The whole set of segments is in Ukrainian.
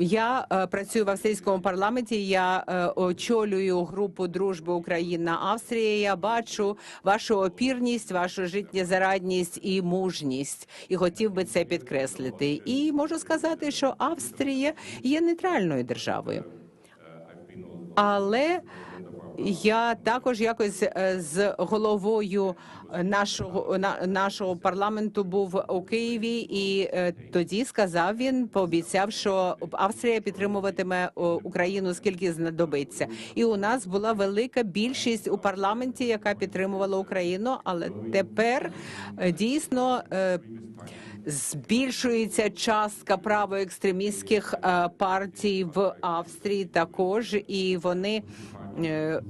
Я е, працюю в австрійському парламенті. Я е, очолюю групу дружби Україна Австрія. Я бачу вашу опірність, вашу життєзарадність і мужність, і хотів би це підкреслити. І можу сказати, що Австрія є нейтральною державою. Але я також якось е, з головою нашого на, нашого парламенту був у Києві, і е, тоді сказав він, пообіцяв, що Австрія підтримуватиме Україну скільки знадобиться. І у нас була велика більшість у парламенті, яка підтримувала Україну. Але тепер е, дійсно. Збільшується частка правоекстремістських е, партій в Австрії також, і вони е,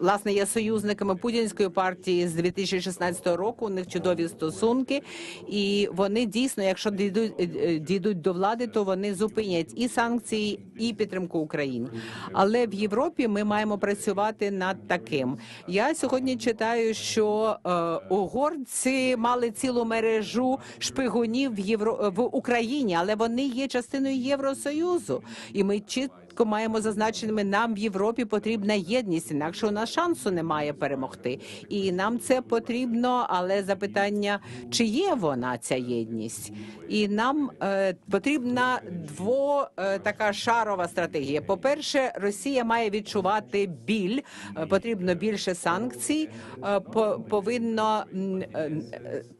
власне є союзниками путінської партії з 2016 року. У них чудові стосунки, і вони дійсно, якщо дійдуть, е, е, дійдуть до влади, то вони зупинять і санкції, і підтримку Україні. Але в Європі ми маємо працювати над таким. Я сьогодні читаю, що е, угорці мали цілу мережу шпигунів в Євро в Україні, але вони є частиною Євросоюзу, і ми чітко маємо зазначеними, нам в Європі потрібна єдність, інакше у нас шансу немає перемогти. І нам це потрібно, але запитання, чи є вона ця єдність? І нам е, потрібна дво е, така шарова стратегія. По перше, Росія має відчувати біль, е, потрібно більше санкцій, е, по, повинно е, е,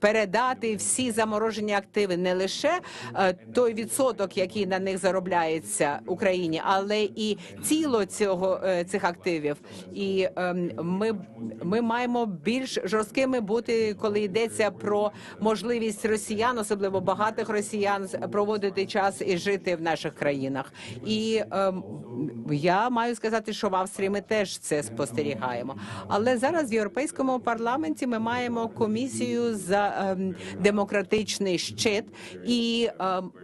передати всі заморожені активи не лише е, той відсоток, який на них заробляється Україні, але і ціло цього е, цих активів. І ем, ми, ми маємо більш жорсткими бути, коли йдеться про можливість росіян, особливо багатих росіян, проводити час і жити в наших країнах. І ем, я маю сказати, що в Австрії ми теж це спостерігаємо. Але зараз в європейському парламенті ми маємо комісію за ем, демократичний щит, і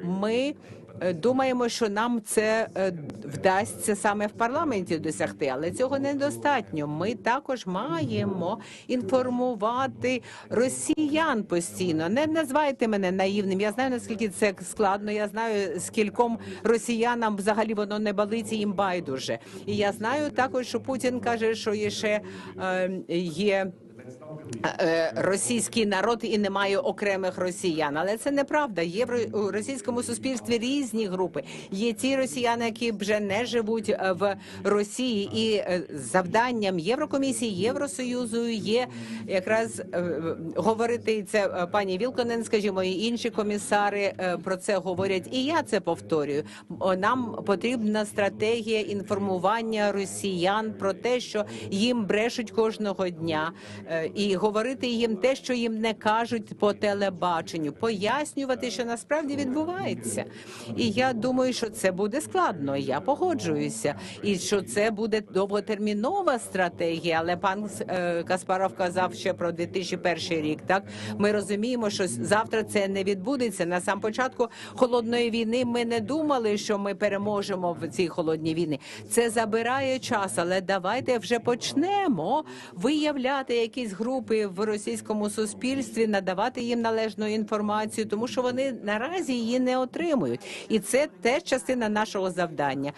ми. Е, Думаємо, що нам це е, вдасться саме в парламенті досягти, але цього недостатньо. Ми також маємо інформувати росіян постійно. Не називайте мене наївним. Я знаю наскільки це складно. Я знаю скільком росіянам взагалі воно не балиться їм байдуже. І я знаю також, що Путін каже, що є ще е, є. Е, Російський народ і немає окремих росіян, але це неправда. Є в російському суспільстві різні групи. Є ті росіяни, які вже не живуть е, в Росії, і е, завданням Єврокомісії Євросоюзу є якраз говорити це пані Вілконен, скажімо, і інші комісари про це говорять. І я це повторюю. Нам потрібна стратегія інформування росіян про те, що їм брешуть кожного дня, і говорити їм те, що їм не кажуть по телебаченню, пояснювати, що насправді відбувається. І я думаю, що це буде складно. Я погоджуюся, і що це буде довготермінова стратегія. Але пан е, Каспаров казав ще про 2001 рік. Так ми розуміємо, що завтра це не відбудеться. На сам початку холодної війни ми не думали, що ми переможемо в цій холодній війні. Це забирає час, але давайте вже почнемо виявляти якісь групи в російському суспільстві, надавати їм належну інформацію, тому що вони наразі її не отримують, і це теж частина нашого завдання.